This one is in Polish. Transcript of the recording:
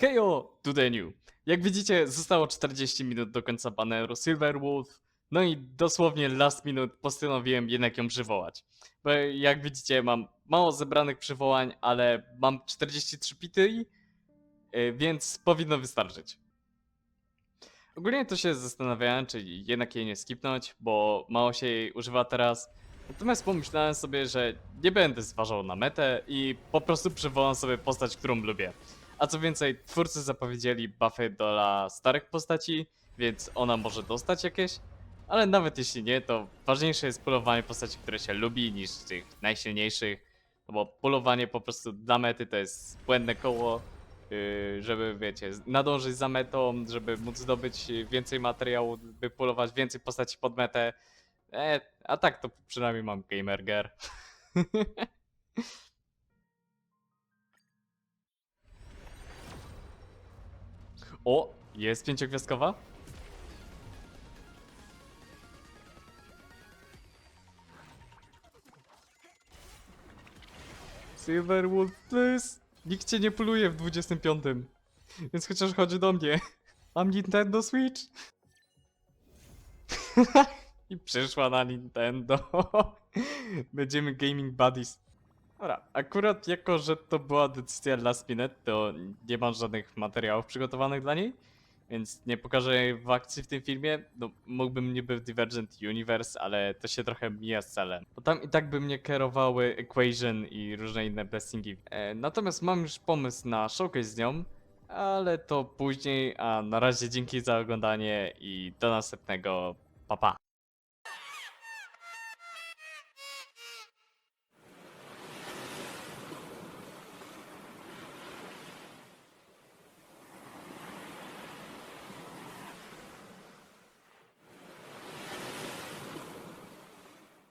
Hejo, today new. Jak widzicie, zostało 40 minut do końca baneru Silverwolf, no i dosłownie last minute postanowiłem jednak ją przywołać. Bo jak widzicie, mam mało zebranych przywołań, ale mam 43 pity, yy, więc powinno wystarczyć. Ogólnie to się zastanawiałem, czy jednak jej nie skipnąć, bo mało się jej używa teraz. Natomiast pomyślałem sobie, że nie będę zważał na metę i po prostu przywołam sobie postać, którą lubię. A co więcej, twórcy zapowiedzieli buffy dla starych postaci, więc ona może dostać jakieś. Ale nawet jeśli nie, to ważniejsze jest polowanie postaci, które się lubi, niż tych najsilniejszych. No bo polowanie po prostu dla mety to jest błędne koło, yy, żeby wiecie, nadążyć za metą, żeby móc zdobyć więcej materiału, by polować więcej postaci pod metę. E, a tak to przynajmniej mam gamer gear. O, jest pięciogwiazdkowa? Silverwood, please! Nikt cię nie pluje w 25. Więc chociaż chodzi do mnie. Mam Nintendo Switch. I przyszła na Nintendo. Będziemy gaming buddies. Dobra, akurat jako, że to była decyzja last minute, to nie mam żadnych materiałów przygotowanych dla niej, więc nie pokażę jej w akcji w tym filmie. No, mógłbym niby w Divergent Universe, ale to się trochę mija z celem. Bo tam i tak by mnie kierowały Equation i różne inne blessingi. E, natomiast mam już pomysł na showcase z nią, ale to później, a na razie dzięki za oglądanie i do następnego. Pa pa!